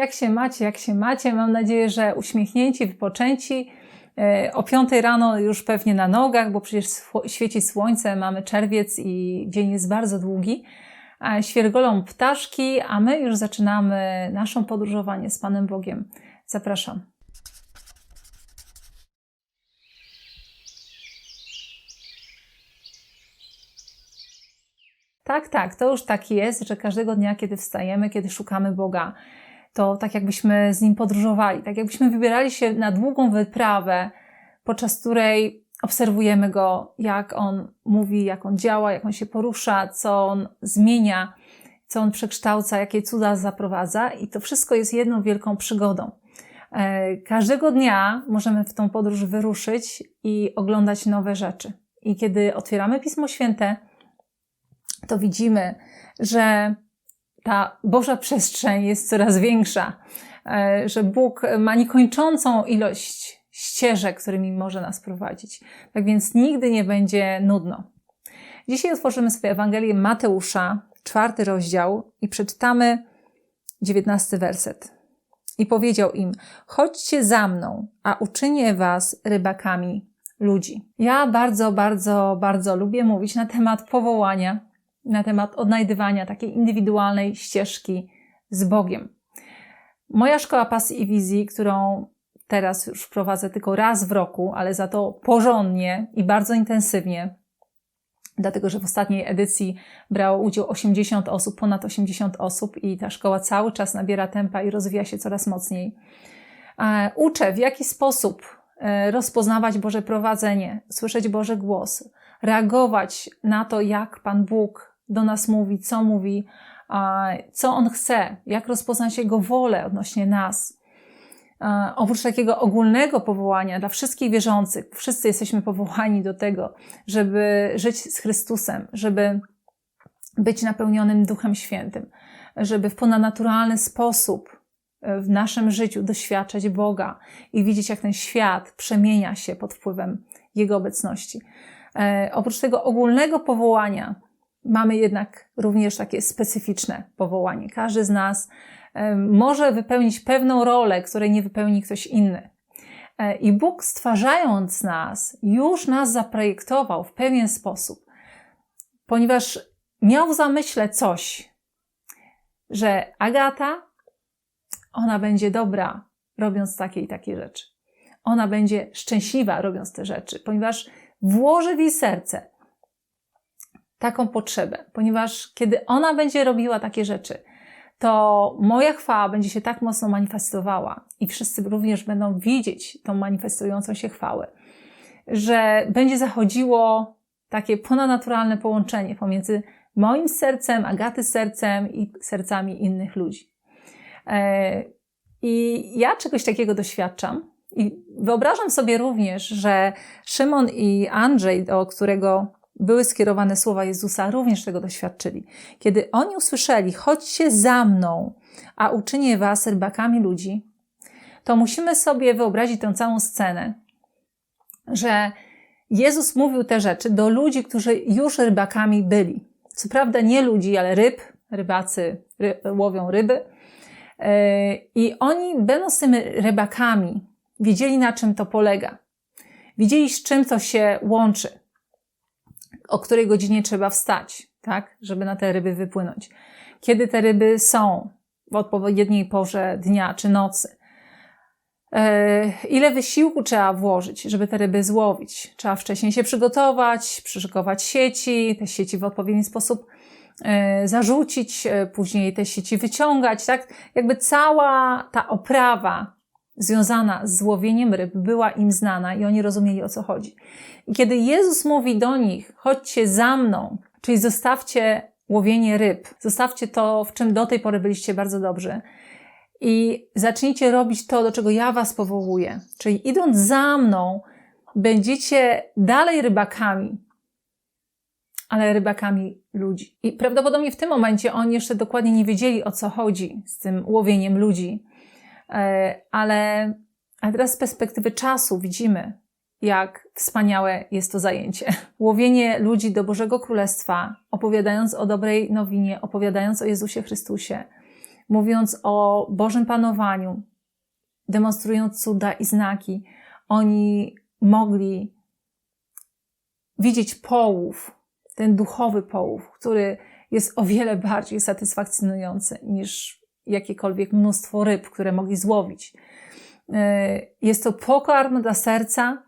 Jak się macie, jak się macie? Mam nadzieję, że uśmiechnięci, wypoczęci. E, o 5 rano już pewnie na nogach, bo przecież świeci słońce, mamy czerwiec i dzień jest bardzo długi. Świergolą ptaszki, a my już zaczynamy naszą podróżowanie z Panem Bogiem. Zapraszam. Tak, tak, to już tak jest, że każdego dnia, kiedy wstajemy, kiedy szukamy Boga, to tak jakbyśmy z Nim podróżowali, tak jakbyśmy wybierali się na długą wyprawę, podczas której obserwujemy Go, jak On mówi, jak On działa, jak On się porusza, co On zmienia, co On przekształca, jakie cuda zaprowadza i to wszystko jest jedną wielką przygodą. E, każdego dnia możemy w tą podróż wyruszyć i oglądać nowe rzeczy. I kiedy otwieramy Pismo Święte, to widzimy, że ta Boża przestrzeń jest coraz większa, e, że Bóg ma niekończącą ilość ścieżek, którymi może nas prowadzić. Tak więc nigdy nie będzie nudno. Dzisiaj otworzymy sobie Ewangelię Mateusza, czwarty rozdział i przeczytamy dziewiętnasty werset. I powiedział im: Chodźcie za mną, a uczynię was rybakami ludzi. Ja bardzo, bardzo, bardzo lubię mówić na temat powołania na temat odnajdywania takiej indywidualnej ścieżki z Bogiem. Moja szkoła pasji i wizji, którą teraz już prowadzę tylko raz w roku, ale za to porządnie i bardzo intensywnie, dlatego że w ostatniej edycji brało udział 80 osób, ponad 80 osób i ta szkoła cały czas nabiera tempa i rozwija się coraz mocniej. E, uczę, w jaki sposób e, rozpoznawać Boże prowadzenie, słyszeć Boży głos, reagować na to, jak Pan Bóg do nas mówi, co mówi, co On chce, jak rozpoznać Jego wolę odnośnie nas. Oprócz takiego ogólnego powołania dla wszystkich wierzących, wszyscy jesteśmy powołani do tego, żeby żyć z Chrystusem, żeby być napełnionym Duchem Świętym, żeby w ponadnaturalny sposób e, w naszym życiu doświadczać Boga i widzieć, jak ten świat przemienia się pod wpływem Jego obecności. E, oprócz tego ogólnego powołania, mamy jednak również takie specyficzne powołanie. Każdy z nas może wypełnić pewną rolę, której nie wypełni ktoś inny. E, I Bóg stwarzając nas, już nas zaprojektował w pewien sposób, ponieważ miał w zamyśle coś, że Agata, ona będzie dobra, robiąc takie i takie rzeczy. Ona będzie szczęśliwa, robiąc te rzeczy, ponieważ włoży w jej serce taką potrzebę, ponieważ kiedy ona będzie robiła takie rzeczy, to moja chwała będzie się tak mocno manifestowała i wszyscy również będą widzieć tą manifestującą się chwałę, że będzie zachodziło takie ponadnaturalne połączenie pomiędzy moim sercem, Agaty sercem i sercami innych ludzi. E, I ja czegoś takiego doświadczam. I wyobrażam sobie również, że Szymon i Andrzej, do którego były skierowane słowa Jezusa, również tego doświadczyli. Kiedy oni usłyszeli, chodźcie za mną, a uczynię was rybakami ludzi, to musimy sobie wyobrazić tę całą scenę, że Jezus mówił te rzeczy do ludzi, którzy już rybakami byli. Co prawda nie ludzi, ale ryb, rybacy ry, łowią ryby. Yy, I oni, będąc tymi rybakami, wiedzieli na czym to polega. Widzieli, z czym to się łączy o której godzinie trzeba wstać, tak, żeby na te ryby wypłynąć. Kiedy te ryby są w odpowiedniej porze dnia czy nocy. E, ile wysiłku trzeba włożyć, żeby te ryby złowić? Trzeba wcześniej się przygotować, przyszykować sieci, te sieci w odpowiedni sposób e, zarzucić, e, później te sieci wyciągać, tak? Jakby cała ta oprawa związana z łowieniem ryb była im znana i oni rozumieli o co chodzi. I kiedy Jezus mówi do nich, chodźcie za mną, czyli zostawcie łowienie ryb, zostawcie to, w czym do tej pory byliście bardzo dobrzy i zacznijcie robić to, do czego ja was powołuję. Czyli idąc za mną, będziecie dalej rybakami, ale rybakami ludzi. I prawdopodobnie w tym momencie oni jeszcze dokładnie nie wiedzieli, o co chodzi z tym łowieniem ludzi. E, ale, ale teraz z perspektywy czasu widzimy, jak wspaniałe jest to zajęcie. Łowienie ludzi do Bożego Królestwa, opowiadając o dobrej nowinie, opowiadając o Jezusie Chrystusie, mówiąc o Bożym panowaniu, demonstrując cuda i znaki, oni mogli widzieć połów, ten duchowy połów, który jest o wiele bardziej satysfakcjonujący niż jakiekolwiek mnóstwo ryb, które mogli złowić. E, jest to pokarm dla serca,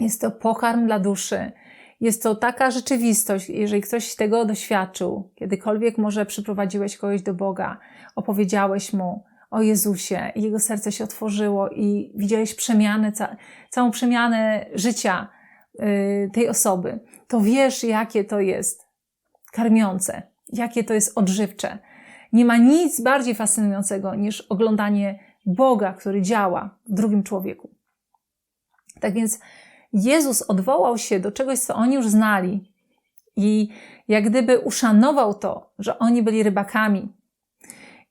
jest to pokarm dla duszy. Jest to taka rzeczywistość, jeżeli ktoś tego doświadczył, kiedykolwiek może przyprowadziłeś kogoś do Boga, opowiedziałeś mu o Jezusie jego serce się otworzyło i widziałeś przemianę, ca całą przemianę życia yy, tej osoby, to wiesz, jakie to jest karmiące, jakie to jest odżywcze. Nie ma nic bardziej fascynującego niż oglądanie Boga, który działa w drugim człowieku. Tak więc Jezus odwołał się do czegoś, co oni już znali i jak gdyby uszanował to, że oni byli rybakami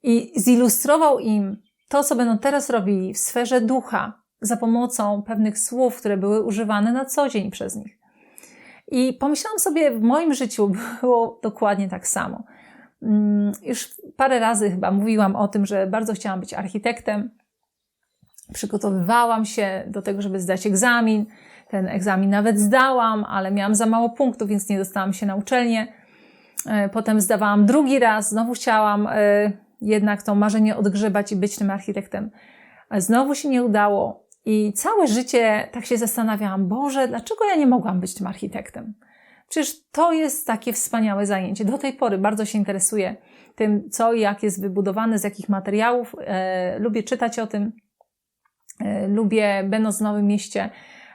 i zilustrował im to, co będą teraz robili w sferze ducha za pomocą pewnych słów, które były używane na co dzień przez nich. I pomyślałam sobie, w moim życiu było dokładnie tak samo. Mm, już parę razy chyba mówiłam o tym, że bardzo chciałam być architektem. Przygotowywałam się do tego, żeby zdać egzamin. Ten egzamin nawet zdałam, ale miałam za mało punktów, więc nie dostałam się na uczelnię. E, potem zdawałam drugi raz, znowu chciałam e, jednak to marzenie odgrzebać i być tym architektem. Znowu się nie udało. I całe życie tak się zastanawiałam, Boże, dlaczego ja nie mogłam być tym architektem? Przecież to jest takie wspaniałe zajęcie. Do tej pory bardzo się interesuję tym, co i jak jest wybudowane, z jakich materiałów. E, lubię czytać o tym. E, lubię, będąc w Nowym Mieście,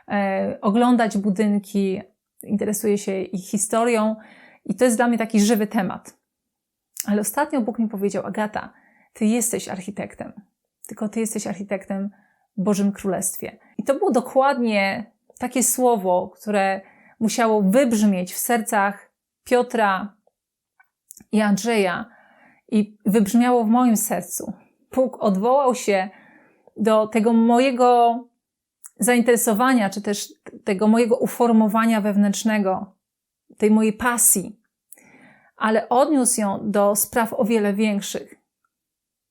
e, oglądać budynki. Interesuję się ich historią i to jest dla mnie taki żywy temat. Ale ostatnio Bóg mi powiedział, Agata, ty jesteś architektem, tylko ty jesteś architektem w Bożym Królestwie. I to było dokładnie takie słowo, które musiało wybrzmieć w sercach Piotra i Andrzeja i wybrzmiało w moim sercu. Bóg odwołał się do tego mojego zainteresowania, czy też tego mojego uformowania wewnętrznego, tej mojej pasji, ale odniósł ją do spraw o wiele większych.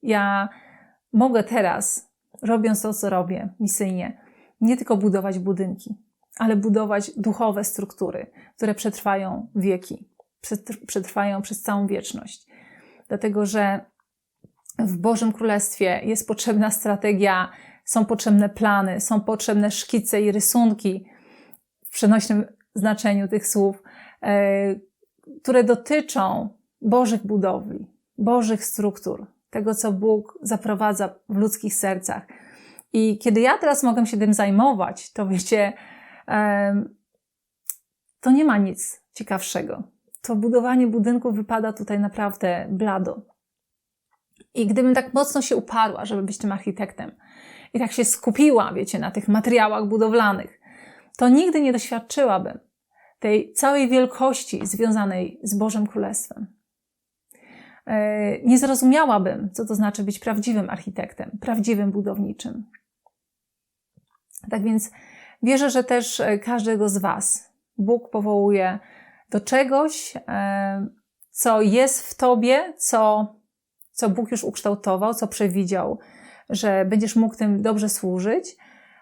Ja mogę teraz, robiąc to, co robię misyjnie, nie tylko budować budynki, ale budować duchowe struktury, które przetrwają wieki, przetrwają przez całą wieczność. Dlatego, że w Bożym Królestwie jest potrzebna strategia, są potrzebne plany, są potrzebne szkice i rysunki w przenośnym znaczeniu tych słów, e, które dotyczą Bożych budowli, Bożych struktur, tego, co Bóg zaprowadza w ludzkich sercach. I kiedy ja teraz mogę się tym zajmować, to wiecie, to nie ma nic ciekawszego. To budowanie budynku wypada tutaj naprawdę blado. I gdybym tak mocno się uparła, żeby być tym architektem, i tak się skupiła, wiecie, na tych materiałach budowlanych, to nigdy nie doświadczyłabym tej całej wielkości związanej z Bożym Królestwem. E, nie zrozumiałabym, co to znaczy być prawdziwym architektem, prawdziwym budowniczym. Tak więc wierzę, że też e, każdego z Was Bóg powołuje do czegoś, e, co jest w Tobie, co, co Bóg już ukształtował, co przewidział, że będziesz mógł tym dobrze służyć,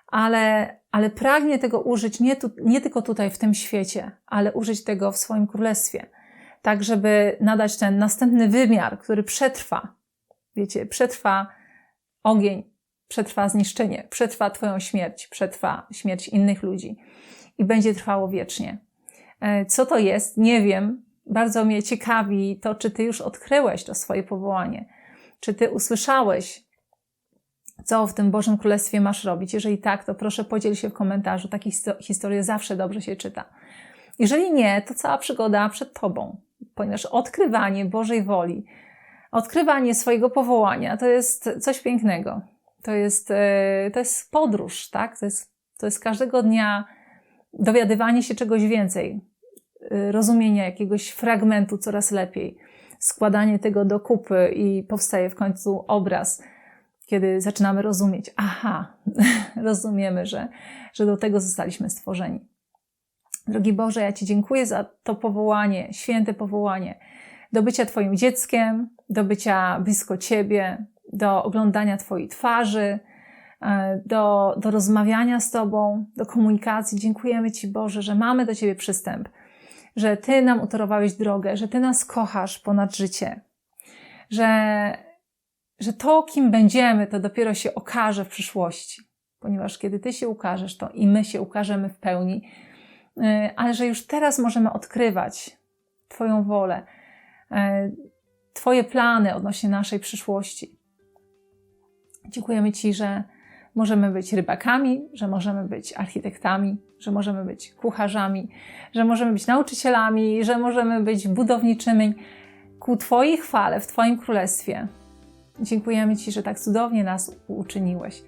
ale, ale pragnie tego użyć nie, tu, nie tylko tutaj w tym świecie, ale użyć tego w swoim królestwie. Tak, żeby nadać ten następny wymiar, który przetrwa. Wiecie, przetrwa ogień, przetrwa zniszczenie, przetrwa Twoją śmierć, przetrwa śmierć innych ludzi i będzie trwało wiecznie. E, co to jest? Nie wiem. Bardzo mnie ciekawi to, czy Ty już odkryłeś to swoje powołanie. Czy Ty usłyszałeś co w tym Bożym Królestwie masz robić. Jeżeli tak, to proszę podziel się w komentarzu. Takie historie zawsze dobrze się czyta. Jeżeli nie, to cała przygoda przed Tobą, ponieważ odkrywanie Bożej woli, odkrywanie swojego powołania to jest coś pięknego. To jest, e, to jest podróż, tak? To jest, to jest każdego dnia dowiadywanie się czegoś więcej, e, rozumienia jakiegoś fragmentu coraz lepiej, składanie tego do kupy i powstaje w końcu obraz kiedy zaczynamy rozumieć, aha, rozumiemy, że, że do tego zostaliśmy stworzeni. Drogi Boże, ja Ci dziękuję za to powołanie, święte powołanie, do bycia Twoim dzieckiem, do bycia blisko Ciebie, do oglądania Twojej twarzy, e, do, do rozmawiania z Tobą, do komunikacji. Dziękujemy Ci, Boże, że mamy do Ciebie przystęp, że Ty nam utorowałeś drogę, że Ty nas kochasz ponad życie, że, że to, kim będziemy, to dopiero się okaże w przyszłości, ponieważ kiedy Ty się ukażesz, to i my się ukażemy w pełni, e, ale że już teraz możemy odkrywać Twoją wolę, e, Twoje plany odnośnie naszej przyszłości. Dziękujemy Ci, że możemy być rybakami, że możemy być architektami, że możemy być kucharzami, że możemy być nauczycielami, że możemy być budowniczymi ku Twojej chwale w Twoim królestwie. Dziękujemy Ci, że tak cudownie nas uczyniłeś.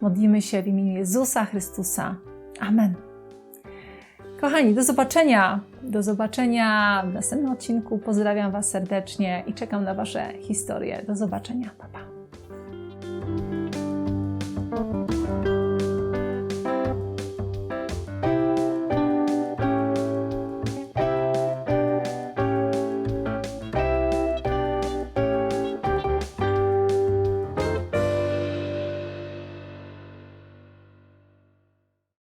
Modlimy się w imieniu Jezusa Chrystusa. Amen. Kochani, do zobaczenia. Do zobaczenia w następnym odcinku. Pozdrawiam Was serdecznie i czekam na Wasze historie. Do zobaczenia. Pa, pa.